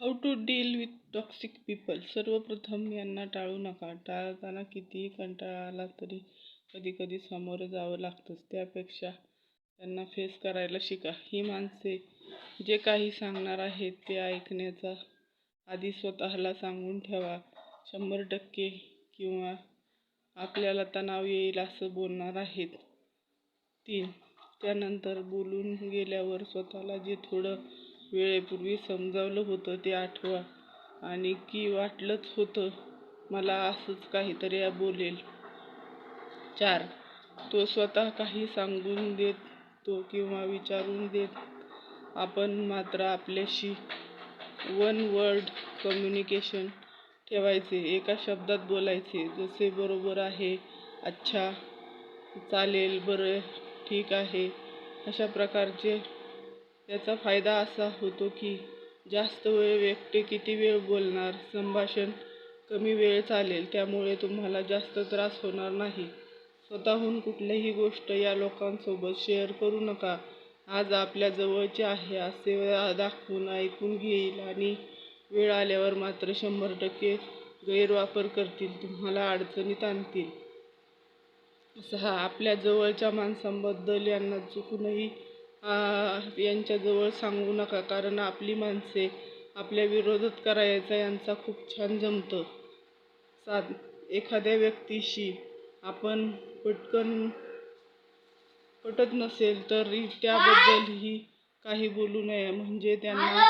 How to deal with toxic people सर्वप्रथम यांना टाळू नका. टाळताना कितीही कंटाळा आला तरी कधी कधी सामोरं जावं लागतंच. त्यापेक्षा त्यांना फेस करायला शिका. ही माणसे जे काही सांगणार आहेत ते ऐकण्याचा आधी स्वतःला सांगून ठेवा. शंभर टक्के किंवा आपल्याला तणाव येईल असं बोलणार आहेत. तीन त्यानंतर बोलून गेल्यावर स्वतःला जे थोडं वेळेपूर्वी समजावलं होतं ते आठवा. आणि की वाटलंच होतं मला असंच काहीतरी बोलेल. चार. तो स्वतः काही सांगून देतो किंवा विचारून देत आपण मात्र आपल्याशी वन वर्ड कम्युनिकेशन ठेवायचे एका शब्दात बोलायचे. जसे बरोबर आहे अच्छा चालेल बरं ठीक आहे अशा प्रकारचे याचा फायदा असा होतो की जास्त वेळ व्यक्ती किती वेळ बोलणार संभाषण कमी वेळ चालेल त्यामुळे तुम्हाला जास्त त्रास होणार नाही. स्वतःहून कुठलीही गोष्ट या लोकांसोबत शेअर करू नका. आज आपल्या जवळचे आहे असे दाखवून ऐकून घेईल आणि वेळ आल्यावर मात्र शंभर टक्के गैरवापर करतील तुम्हाला अडचणीत आणतील. सहा आपल्या जवळच्या माणसांबद्दल यांना चुकूनही यांच्याजवळ सांगू नका कारण आपली माणसे आपल्या विरोधात करायचा यांचा खूप छान जमतं. सात एखाद्या व्यक्तीशी आपण पटकन पटत नसेल तरी त्याबद्दलही काही बोलू नये. म्हणजे त्यांना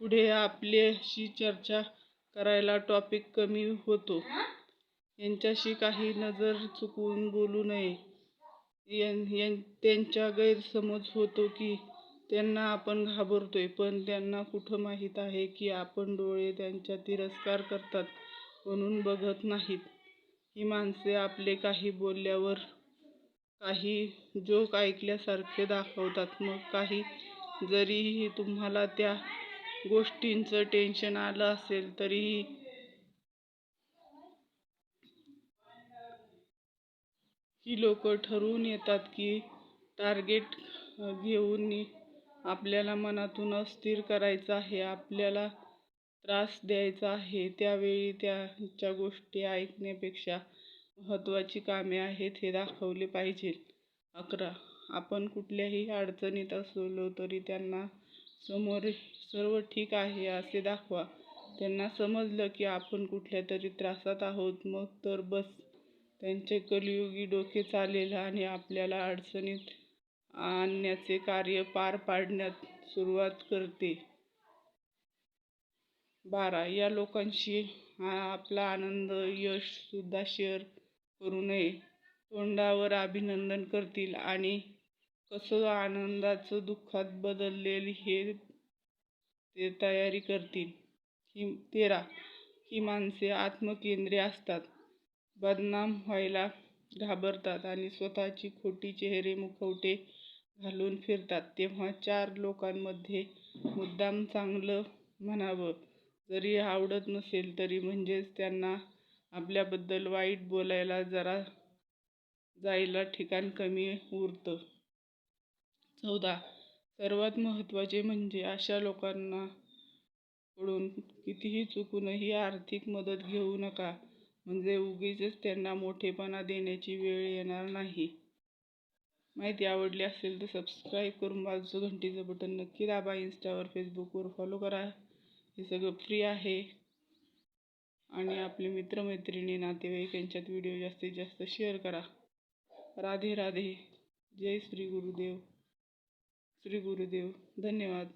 पुढे आपल्याशी चर्चा करायला टॉपिक कमी होतो. यांच्याशी काही नजर चुकवून बोलू नये. त्यांचा गैरसमज होतो की त्यांना आपण घाबरतोय पण त्यांना कुठं माहीत आहे की आपण डोळे त्यांच्या तिरस्कार करतात म्हणून बघत नाहीत. ही माणसे आपले काही बोलल्यावर काही जोक ऐकल्यासारखे दाखवतात. मग काही जरीही तुम्हाला त्या गोष्टींचं टेन्शन आलं असेल तरीही की लोक ठरवून येतात की टार्गेट घेऊन आपल्याला मनातून अस्थिर करायचं आहे आपल्याला त्रास द्यायचा आहे त्यावेळी त्यांच्या गोष्टी ऐकण्यापेक्षा महत्त्वाची कामे आहेत हे दाखवले पाहिजे. अकरा. आपण कुठल्याही अडचणीत असलो तरी त्यांना समोर सर्व ठीक आहे असे दाखवा. त्यांना समजलं की आपण कुठल्या तरी त्रासात आहोत मग तर बस. त्यांचे कलियुगी डोके चालेल आणि आपल्याला अडचणीत आणण्याचे कार्य पार पाडण्यात सुरुवात करते. बारा या लोकांशी आपला आनंद यश सुद्धा शेअर करू नये. तोंडावर अभिनंदन करतील आणि कसं आनंदाचं दुःखात बदलेल हे ते तयारी करतील. ही तेरा ही माणसे आत्मकेंद्रीय असतात. बदनाम व्हायला घाबरतात आणि स्वतःची खोटी चेहरे मुखवटे घालून फिरतात. तेव्हा चार लोकांमध्ये मुद्दाम चांगलं म्हणावं. जरी आवडत नसेल तरी म्हणजेच त्यांना आपल्याबद्दल वाईट बोलायला जरा जायला ठिकाण कमी उरतं. चौदा. सर्वात महत्त्वाचे म्हणजे अशा लोकांना कडून कितीही चुकूनही आर्थिक मदत घेऊ नका. म्हणजे उगीचच त्यांना मोठेपणा देण्याची वेळ येणार नाही. माहिती आवडली असेल तर सबस्क्राईब करून बाजूचं घंटीचं बटन नक्की दाबा. इंस्टावर फेसबुकवर फॉलो करा. हे सगळं फ्री आहे. आणि आपले मित्रमैत्रिणी नातेवाईक यांच्यात व्हिडिओ जास्तीत जास्त शेअर करा. राधे राधे. जय श्री गुरुदेव. श्री गुरुदेव. धन्यवाद.